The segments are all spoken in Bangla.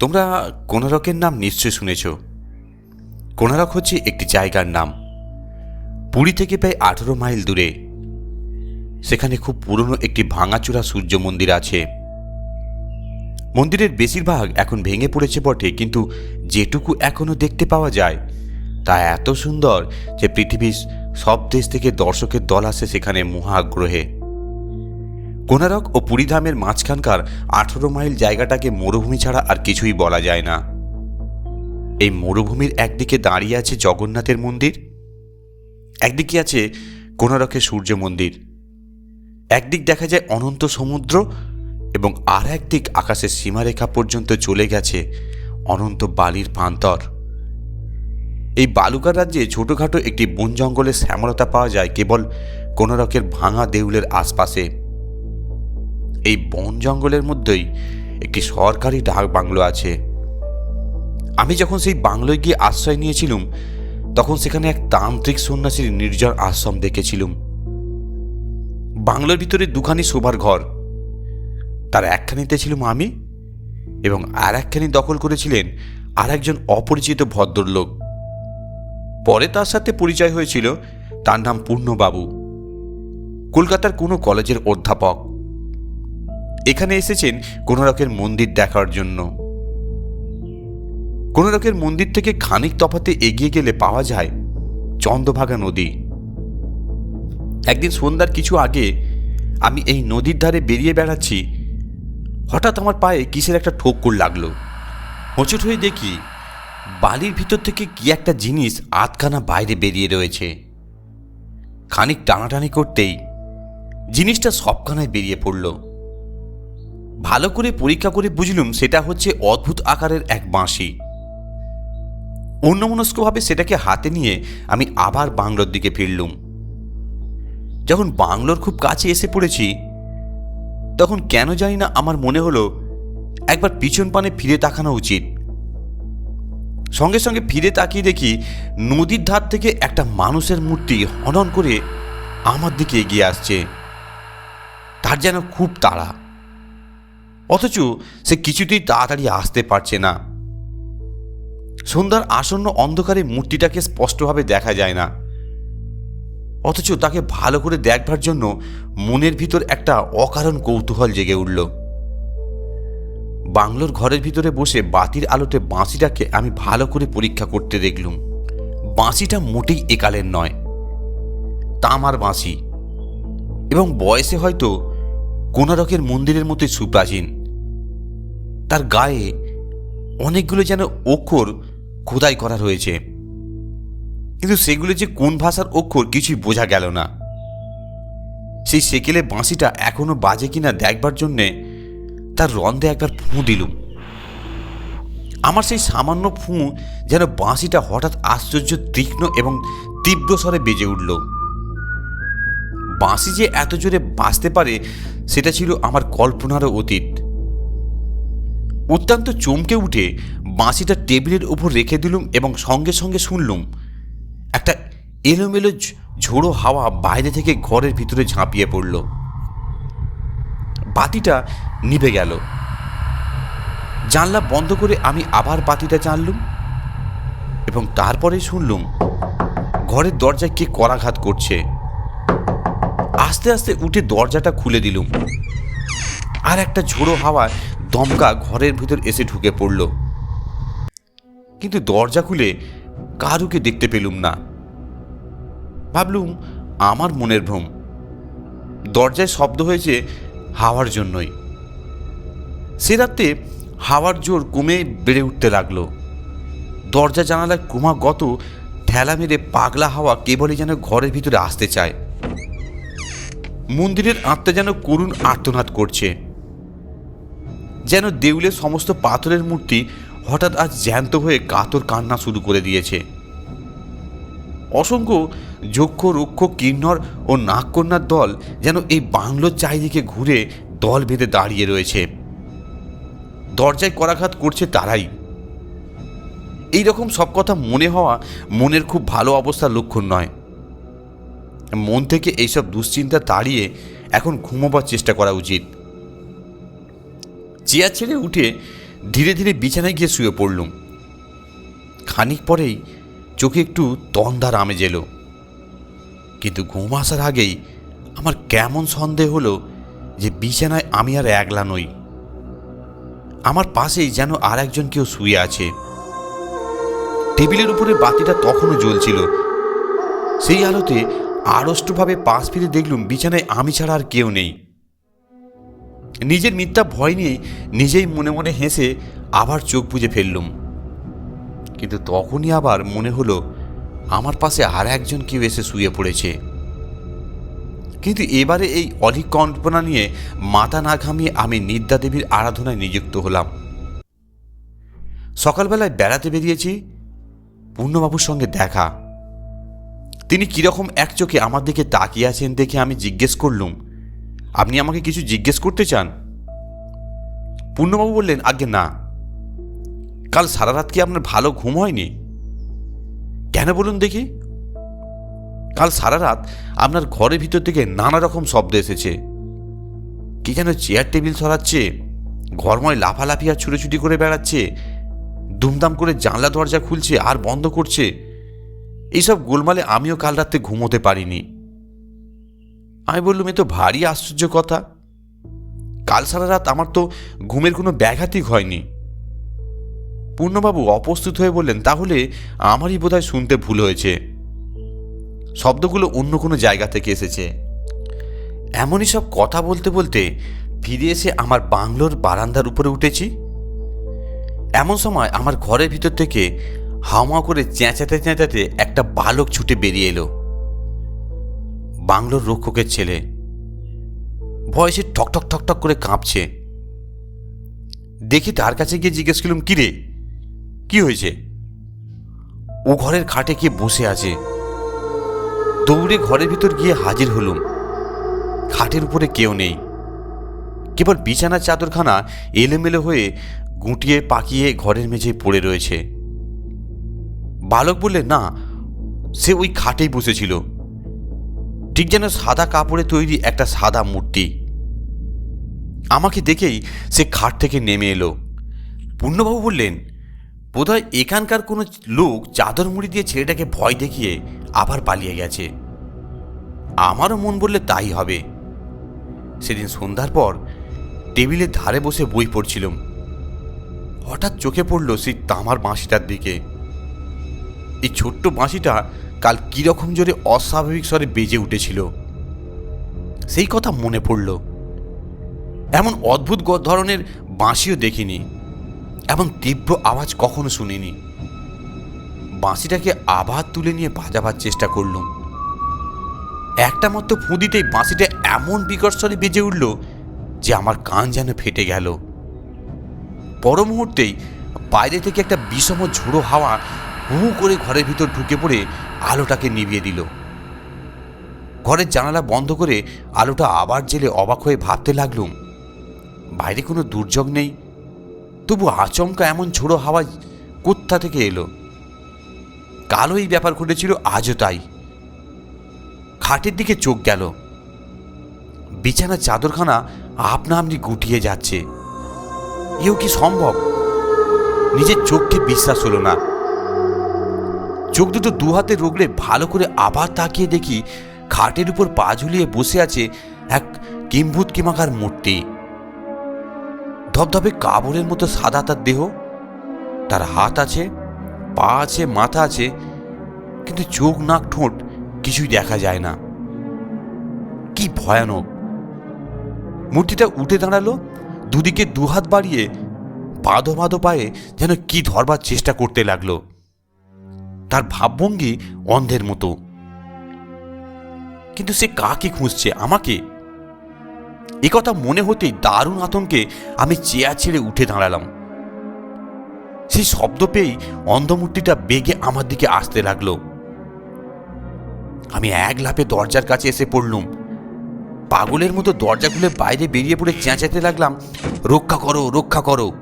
তোমরা কোনারকের নাম নিশ্চয় শুনেছ। কোনারক হচ্ছে একটি জায়গার নাম। পুরী থেকে প্রায় আঠেরো মাইল দূরে। সেখানে খুব পুরনো একটি ভাঙাচোরা সূর্য মন্দির আছে। মন্দিরের বেশিরভাগ এখন ভেঙে পড়েছে বটে, কিন্তু যেটুকু এখনও দেখতে পাওয়া যায়, তা এত সুন্দর যে পৃথিবীর সব দেশ থেকে দর্শকের দল আসে সেখানে মহা আগ্রহে কোনারক ও পুরীধামের মাঝখানকার আঠেরো মাইল জায়গাটাকে মরুভূমি ছাড়া আর কিছুই বলা যায় না। এই মরুভূমির একদিকে দাঁড়িয়ে আছে জগন্নাথের মন্দির, একদিকে আছে কোনারকের সূর্য মন্দির। একদিক দেখা যায় অনন্ত সমুদ্র এবং আর একদিক আকাশের সীমারেখা পর্যন্ত চলে গেছে অনন্ত বালির প্রান্তর। এই বালুকার রাজ্যে ছোটোখাটো একটি বন জঙ্গলের শ্যামলতা পাওয়া যায় কেবল কোনারকের ভাঙা দেউলের আশপাশে। এই বন জঙ্গলের মধ্যেই একটি সরকারি ডাক বাংলো আছে। আমি যখন সেই বাংলোয় গিয়ে আশ্রয় নিয়েছিলুম, তখন সেখানে এক তান্ত্রিক সন্ন্যাসীর নির্জন আশ্রম দেখেছিলুম। বাংলোর ভিতরে দুখানি শোবার ঘর। তার একখানিতে ছিলুম আমি এবং আর একখানি দখল করেছিলেন আর একজন অপরিচিত ভদ্রলোক। পরে তার সাথে পরিচয় হয়েছিল, তার নাম পূর্ণবাবু। কলকাতার কোনো কলেজের অধ্যাপক। এখানে এসেছেন কোনারকের মন্দির দেখার জন্য। কোনারকের মন্দির থেকে খানিক তফাতে এগিয়ে গেলে পাওয়া যায় চন্দ্রভাগা নদী। একদিন সন্ধ্যার কিছু আগে আমি এই নদীর ধারে বেরিয়ে বেড়াচ্ছি, হঠাৎ আমার পায়ে কিসের একটা ঠোক্কর লাগল। হোঁচট হয়ে দেখি বালির ভিতর থেকে কি একটা জিনিস আধখানা বাইরে বেরিয়ে রয়েছে। খানিক টানাটানি করতেই জিনিসটা সবখানায় বেরিয়ে পড়ল। ভালো করে পরীক্ষা করে বুঝলুম সেটা হচ্ছে অদ্ভুত আকারের এক বাঁশি। অন্যমনস্কভাবে সেটাকে হাতে নিয়ে আমি আবার বাংলোর দিকে ফিরলুম। যখন বাংলোর খুব কাছে এসে পড়েছি, তখন কেন জানি না আমার মনে হলো একবার পিছন পানে ফিরে তাকানো উচিত। সঙ্গে সঙ্গে ফিরে তাকিয়ে দেখি নদীর ধার থেকে একটা মানুষের মূর্তি হনন করে আমার দিকে এগিয়ে আসছে। তার যেন খুব তাড়া। অথচ সে কিছুতেই তাড়াতাড়ি আসতে পারছে না। সন্ধ্যার আসন্ন অন্ধকারে মূর্তিটাকে স্পষ্টভাবে দেখা যায় না। অথচ তাকে ভালো করে দেখবার জন্য মনের ভিতর একটা অকারণ কৌতূহল জেগে উঠল। বাংলোর ঘরের ভিতরে বসে বাতির আলোতে বাঁশিটাকে আমি ভালো করে পরীক্ষা করতে দেখলুম। বাঁশিটা মোটেই একালের নয়, তামার বাঁশি। এবং বয়সে হয়তো কোনারকের মন্দিরের মতোই সুপ্রাচীন। তার গায়ে অনেকগুলো যেন অক্ষর খোদাই করা রয়েছে। কিন্তু সেগুলো যে কোন ভাষার অক্ষর কিছুই বোঝা গেল না। সেই সেকেলে বাঁশিটা এখনও বাজে কিনা দেখবার জন্যে তার রন্ধে একবার ফুঁ দিলুম। আমার সেই সামান্য ফুঁ যেন বাঁশিটা হঠাৎ আশ্চর্য, তীক্ষ্ণ এবং তীব্র স্বরে বেজে উঠল। বাঁশি যে এত জোরে বাঁচতে পারে, সেটা ছিল আমার কল্পনারও অতীত। অত্যন্ত চমকে উঠে বাঁশিটা টেবিলের উপর রেখে দিলুম এবং সঙ্গে সঙ্গে শুনলুম। একটা এলোমেলো ঝোড়ো হাওয়া বাইরে থেকে ঘরের ভিতরে ঝাঁপিয়ে পড়ল। বাতিটা নিভে গেল। জানলা বন্ধ করে আমি আবার বাতিটা জানলুম এবং তারপরে শুনলুম, ঘরের দরজায় কে করাঘাত করছে। আস্তে আস্তে উঠে দরজাটা খুলে দিলুম। আর একটা ঝোড়ো হাওয়া দমকা ঘরের ভিতর এসে ঢুকে পড়ল। কিন্তু দরজা খুলে কারুকে দেখতে পেলুম না। ভাবলুম, আমার মনের ভ্রম। দরজায় শব্দ হয়েছে হাওয়ার জন্যই। সে রাতে হাওয়ার জোর কমে বেড়ে উঠতে লাগল। দরজা জানালায় ক্রমাগত ঠেলা মেরে পাগলা হাওয়া কেবলই যেন ঘরের ভিতরে আসতে চায়। মন্দিরের আত্মা যেন করুণ আর্তনাদ করছে। যেন দেউলের সমস্ত পাথরের মূর্তি হঠাৎ আজ জ্যান্ত হয়ে কাতর কান্না শুরু করে দিয়েছে। অসংখ্য যক্ষ, রক্ষ, কিন্নর ও নাগকন্যার দল যেন এই বাংলোর চারিদিকে ঘুরে দল বেঁধে দাঁড়িয়ে রয়েছে। দরজায় করাঘাত করছে তারাই। এই রকম সব কথা মনে হওয়া মনের খুব ভালো অবস্থার লক্ষণ নয়। মন থেকে এইসব দুশ্চিন্তা তাড়িয়ে এখন ঘুমোবার চেষ্টা করা উচিত। চেয়ার ছেড়ে উঠে ধীরে ধীরে বিছানায় গিয়ে শুয়ে পড়লুম। খানিক পরেই চোখে একটু তন্দার আমেজ এলো। কিন্তু ঘুম আসার আগেই আমার কেমন সন্দেহ হলো যে বিছানায় আমি আর একলা নই। আমার পাশেই যেন আর একজন কেউ শুয়ে আছে। টেবিলের উপরে বাতিটা তখনও জ্বলছিল। সেই আলোতে আড়ষ্টভাবে পাশ ফিরে দেখলুম বিছানায় আমি ছাড়া আর কেউ নেই। নিজের মিথ্যা ভয় নিয়ে নিজেই মনে মনে হেসে আবার চোখ বুজে ফেললুম। কিন্তু তখনই আবার মনে হলো, আমার পাশে আর একজন কেউ এসে শুয়ে পড়েছে। কিন্তু এবারে এই অলিক কল্পনা নিয়ে মাথা না ঘামিয়ে আমি নিদ্রা দেবীর আরাধনায় নিযুক্ত হলাম। সকালবেলায় বেড়াতে বেরিয়েছি, পূর্ণবাবুর সঙ্গে দেখা। তিনি কীরকম এক চোখে আমার দিকে তাকিয়ে আছেন দেখে আমি জিজ্ঞেস করলুম আপনি আমাকে কিছু জিজ্ঞেস করতে চান? পূর্ণবাবু বললেন আগে না। কাল সারা রাত কি আপনার ভালো ঘুম হয়নি? কেন বলুন দেখি। কাল সারা রাত আপনার ঘরের ভিতর থেকে নানা রকম শব্দ এসেছে। কি যেন চেয়ার টেবিল সরাচ্ছে, ঘরময় লাফালাফি আর ছুটোছুটি করে বেড়াচ্ছে দুমদাম করে জানলা দরজা খুলছে আর বন্ধ করছে। এইসব গোলমালে আমিও কাল রাতে ঘুমোতে পারিনি। আমি বললুম, এ তো ভারী আশ্চর্য কথা। কাল সারা রাত আমার তো ঘুমের কোনো ব্যাঘাতই হয়নি পূর্ণবাবু অপ্রস্তুত হয়ে বললেন, তাহলে আমারই বোধহয় শুনতে ভুল হয়েছে। শব্দগুলো অন্য কোনো জায়গা থেকে এসেছে। এমনই সব কথা বলতে বলতে ফিরে এসে আমার বাংলোর বারান্দার উপরে উঠেছি। এমন সময় আমার ঘরের ভিতর থেকে হাওয়া করে চেঁচাতে চেঁচাতে একটা বালক ছুটে বেরিয়ে এলো। বাংলোর রক্ষকের ছেলে। ভয়সে ঠকঠক ঠকঠক করে কাঁপছে। দেখি তার কাছে গিয়ে জিজ্ঞেস করলাম, কি রে? কি হয়েছে? ও ঘরের খাটে গিয়ে বসে আছে। দৌড়ে ঘরের ভিতর গিয়ে হাজির হলুম। খাটের উপরে কেউ নেই। কেবল বিছানার চাদরখানা এলোমেলো হয়ে গুটিয়ে পাকিয়ে ঘরের মেঝে পড়ে রয়েছে। বালক বললে, না, সে ওই খাটেই বসেছিল। ঠিক যেন সাদা কাপড়ে তৈরি একটা সাদা মূর্তি। আমাকে দেখেই সে খাট থেকে নেমে এলো। পূর্ণবাবু বললেন, বোধহয় এখানকার কোনো লোক চাদর মুড়ি দিয়ে ছেলেটাকে ভয় দেখিয়ে আবার পালিয়ে গেছে। আমারও মন বললে তাই হবে। সেদিন সন্ধ্যার পর টেবিলের ধারে বসে বই পড়ছিলাম। হঠাৎ চোখে পড়ল সেই তামার বাঁশিটার দিকে। এই ছোট্ট বাঁশিটা কাল কীরকম জোরে অস্বাভাবিক স্বরে বেজে উঠেছিল। সেই কথা মনে পড়ল। এমন অদ্ভুত ধরনের বাঁশিও দেখিনি, এমন তীব্র আওয়াজ কখনো শুনিনি। বাঁশিটাকে আবার তুলে নিয়ে বাজাবার চেষ্টা করলুম। একটা মাত্র ফুঁদিতেই বাঁশিটা এমন বিকট স্বরে বেজে উঠল যে আমার কান যেন ফেটে গেল। পর মুহূর্তেই বাইরে থেকে একটা বিষম ঝোড়ো হাওয়া হু করে ঘরের ভিতর ঢুকে পড়ে আলোটাকে নিভিয়ে দিল। ঘরের জানালা বন্ধ করে আলোটা আবার জেলে অবাক হয়ে ভাবতে লাগলুম বাইরে কোনো দুর্যোগ নেই? তবু আচমকা এমন ঝোড়ো হাওয়া কোথা থেকে এলো? কালো এই ব্যাপার ঘটেছিল আজও তাই। খাটের দিকে চোখ গেল। বিছানার চাদরখানা আপনা আপনি গুটিয়ে যাচ্ছে। এও কি সম্ভব? নিজের চোখকে বিশ্বাস হলো না। চোখ দুটো দু হাতে রোগলে ভালো করে আবার তাকিয়ে দেখি খাটের উপর পা ঝুলিয়ে বসে আছে এক কিম্ভূত কিমাকার মূর্তি। ধবধবে কাবরের মতো সাদা তার দেহ। তার হাত আছে, পা আছে, মাথা আছে, কিন্তু চোখ, নাক, ঠোঁট কিছুই দেখা যায় না। কি ভয়ানক! মূর্তিটা উঠে দাঁড়াল, দুদিকে দুহাত বাড়িয়ে বাঁধো বাঁধো পায়ে যেন কি ধরবার চেষ্টা করতে লাগল। তার ভাবভঙ্গি অন্ধের মতো। কিন্তু সে কাকে খুঁজছে? আমাকে? কথা মনে হতেই দারুণ আতঙ্কে আমি চেয়ার ছেড়ে উঠে দাঁড়ালাম। সেই শব্দ পেয়েই অন্ধমূর্তিটা বেগে আমার দিকে আসতে লাগল। আমি এক লাফে দরজার কাছে এসে পড়লুম। পাগলের মতো দরজা খুলে বাইরে বেরিয়ে পড়ে চেঁচাতে লাগলাম, রক্ষা করো রক্ষা করো।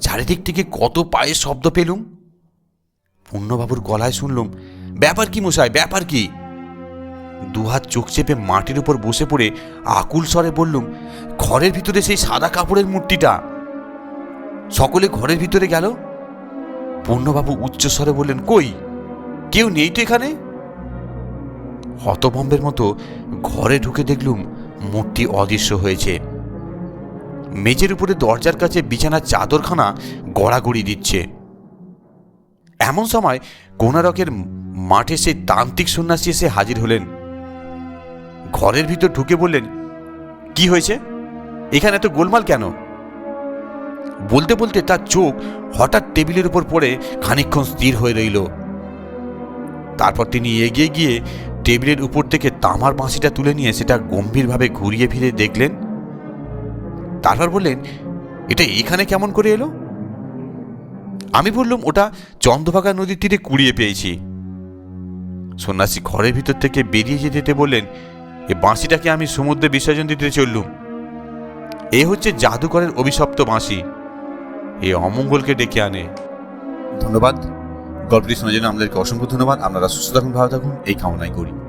চারিদিক থেকে কত পায়ের শব্দ পেলুম। পূর্ণবাবুর গলায় শুনলুম, ব্যাপার কি মশাই, ব্যাপার কি? দুহাত চোখ চেপে মাটির উপর বসে পড়ে আকুল স্বরে বললুম, ঘরের ভিতরে সেই সাদা কাপড়ের মূর্তিটা? সকলে ঘরের ভিতরে গেল? পূর্ণবাবু উচ্চস্বরে বললেন, কই? কেউ নেই তো এখানে? হতভম্বের মতো ঘরে ঢুকে দেখলুম মূর্তি অদৃশ্য হয়েছে। মেঝের উপরে দরজার কাছে বিছানার চাদরখানা গড়াগড়ি দিচ্ছে। এমন সময় কোনারকের মাঠে সেই তান্ত্রিক সন্ন্যাসী এসে হাজির হলেন। ঘরের ভিতর ঢুকে বললেন, কি হয়েছে? এখানে এত গোলমাল কেন? বলতে বলতে তার চোখ হঠাৎ টেবিলের উপর পড়ে খানিকক্ষণ স্থির হয়ে রইল। তারপর তিনি এগিয়ে গিয়ে টেবিলের উপর থেকে তামার বাঁশিটা তুলে নিয়ে সেটা গম্ভীরভাবে ঘুরিয়ে ফিরে দেখলেন। তারপর বললেন, এটা এখানে কেমন করে এলো? আমি বললাম, ওটা চন্দ্রভাগা নদীর তীরে কুড়িয়ে পেয়েছি। সন্ন্যাসী ঘরের ভিতর থেকে বেরিয়ে যেতে যেতে বললেন, এ বাঁশিটাকে আমি সমুদ্রে বিসর্জন দিতে চললুম। এ হচ্ছে জাদুকরের অভিশপ্ত বাঁশি। এ অমঙ্গলকে ডেকে আনে। ধন্যবাদ। গল্পটি শোনার জন্য আমাদেরকে অসংখ্য ধন্যবাদ। আপনারা সুস্থ থাকুন, ভালো থাকুন। এই কামনাই করি।